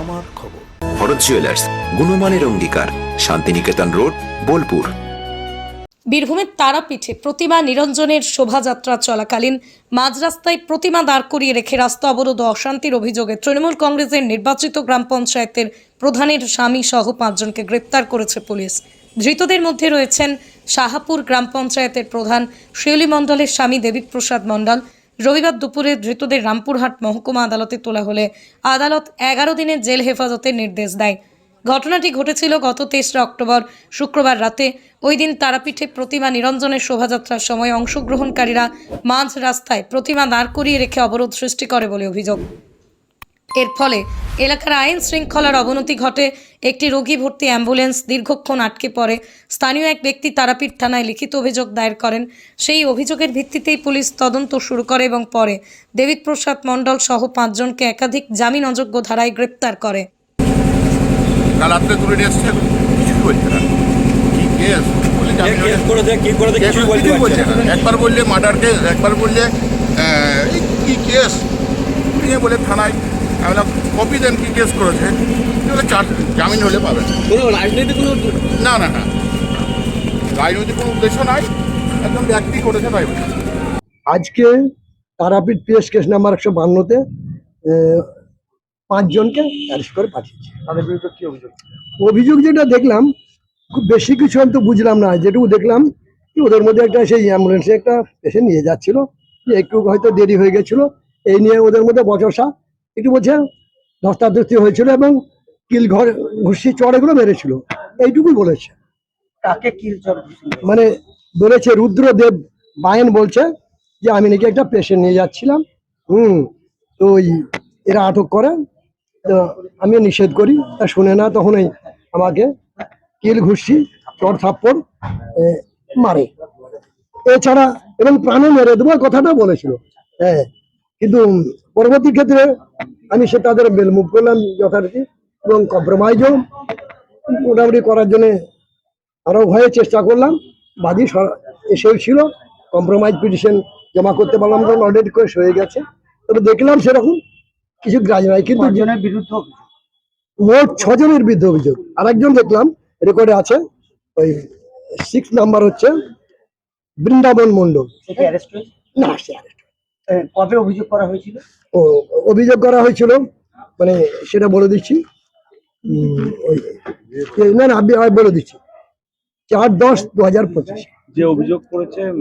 আমার খবর। ভরত জুয়েলার্স গুণমানের অঙ্গীকার শান্তিনিকেতন রোড বোলপুর। বীরভূমের তারাপীঠে প্রতিমা নিরঞ্জনের শোভাযাত্রা চলাকালীন মাঝ রাস্তায় প্রতিমা দাঁড় করিয়ে রেখে রাস্তা অবরোধ ও অশান্তির অভিযোগে তৃণমূল কংগ্রেসের নির্বাচিত গ্রাম পঞ্চায়েতের প্রধানের স্বামী সহ পাঁচজনকে গ্রেপ্তার করেছে পুলিশ। ধৃতদের মধ্যে রয়েছেন শাহাপুর গ্রাম পঞ্চায়েতের প্রধান শিউলি মণ্ডলের স্বামী দেবীপ্রসাদ মণ্ডল রবিবার দুপুরে ধৃতদের রামপুরহাট মহকুমা আদালতে তোলা হলে আদালত এগারো দিনের জেল হেফাজতের নির্দেশ দেয়। ঘটনাটি ঘটেছিল গত তেসরা অক্টোবর শুক্রবার রাতে। ওই দিন তারাপীঠে প্রতিমা নিরঞ্জনের শোভাযাত্রার সময় অংশগ্রহণকারীরা মাঝ রাস্তায় প্রতিমা দাঁড় করিয়ে রেখে অবরোধ সৃষ্টি করে বলে অভিযোগ। এর ফলে এলাকার আইন শৃঙ্খলার অবনতি ঘটে একটি রোগী ভর্তি অ্যাম্বুলেন্স দীর্ঘক্ষণ আটকে পড়ে। স্থানীয় এক ব্যক্তি তারাপীঠ থানায় লিখিত অভিযোগ দায়ের করেন। সেই অভিযোগের ভিত্তিতেই পুলিশ তদন্ত শুরু করে এবং পরে দেবিপ্রসাদ মণ্ডল সহ পাঁচজনকে একাধিক জামিন অযোগ্য ধারায় গ্রেপ্তার করে। একবার বললে মার্ডার কেস একবার বললে কি কেস বলে থানায়? আমি বললাম কপি দেন কি কেস করেছে জামিন হলে পাবেন। কোনো রাজনৈতিক কোনো না না না। রাজনৈতিক কোনো উদ্দেশ্য নাই একদম ব্যক্তি করেছে তাই আজকে তারাপীঠ পিএস কেস নাম্বার একশো বান্নতে পাঁচজনকে অ্যারেস্ট করে পাঠিয়েছে। তাদের বিরুদ্ধে কি অভিযোগ? অভিযোগ যেটা দেখলাম খুব বেশি কিছু আমি তো বুঝলাম না যেটুকু দেখলাম কি ওদের মধ্যে একটা সেই অ্যাম্বুলেন্সে একটা পেশেন্ট নিয়ে যাচ্ছিল যে একটু হয়তো দেরি হয়ে গেছিল এই নিয়ে ওদের মধ্যে বচসা একটু বলছে ধস্তাধস্তি হয়েছিল এবং কিল ঘর ঘুষি চড়েগুলো মেরেছিল। এইটুকুই বলেছে। কাকে কিল চর মানে বলেছে রুদ্রদেব বায়ন বলছে যে আমি নাকি একটা পেশেন্ট নিয়ে যাচ্ছিলাম। হুম তো ওই এরা আটক করে। তো আমি নিষেধ করি। তা শুনে না তখন এই আমাকে কিল ঘুষি চর থাপ্পড় মারে। এছাড়া এবং প্রাণও মেরে দেবো কথাটা বলেছিল। হ্যাঁ কিন্তু পরবর্তী ক্ষেত্রে আমি সে তাদের বেল মুভ করলাম যথারীতি এবং কম্প্রোমাইজও মোটামুটি করার জন্যে আরও ভয়ে চেষ্টা করলাম। বাদী এসেও ছিল কম্প্রোমাইজ পিটিশন জমা করতে পারলাম তখন অলরেডি করে হয়ে গেছে। তবে দেখলাম সেরকম কিছু গ্রাজ নাই কিন্তু মোট ছজনের বিরুদ্ধে অভিযোগ। আরেকজন দেখলাম রেকর্ডে আছে ওই সিক্স নাম্বার হচ্ছে বৃন্দাবন হয়েছে? না সে কবে অভিযোগ করা হয়েছিল? ও অভিযোগ করা হয়েছিল মানে সেটা বলে দিচ্ছি। ওই না না আমি বলে দিচ্ছি। চার দশ দু হাজার পঁচিশ। যে অভিযোগ করেছে উম,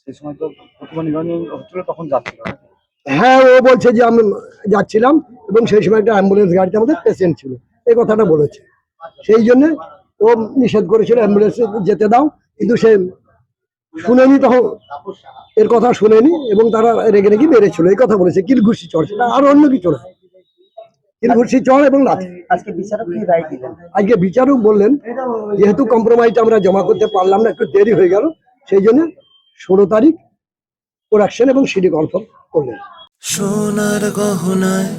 সে সময় তো প্রতিমা হচ্ছিল তখন যাচ্ছিল হ্যাঁ ও বলছে যে আমি যাচ্ছিলাম এবং সেই সময় একটা অ্যাম্বুলেন্স গাড়িতে আমাদের পেশেন্ট ছিল। এই কথাটা বলেছে। সেই জন্য ও নিষেধ করেছিল অ্যাম্বুলেন্সে যেতে দাও কিন্তু সে শুনেনি তখন এর কথা শুনেনি এবং তারা রেগে রেগে মেরেছিল এই কথা বলেছে। কিল ঘুষি চড় সেটা আর অন্য কিছু না কিল ঘুষি চড় এবং লাথি। আজকে বিচারক কি রায় দিলেন? আজকে বিচারক বললেন যেহেতু কম্প্রোমাইজটা আমরা জমা করতে পারলাম না একটু দেরি হয়ে গেল। সেই জন্য ষোলো তারিখ প্রোডাকশন এবং সিডি কনফার্ম করলেন। সোনার গহনায়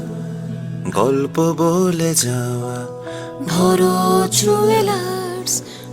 গল্প বলে যাওয়া। ভরো জুয়েলার্স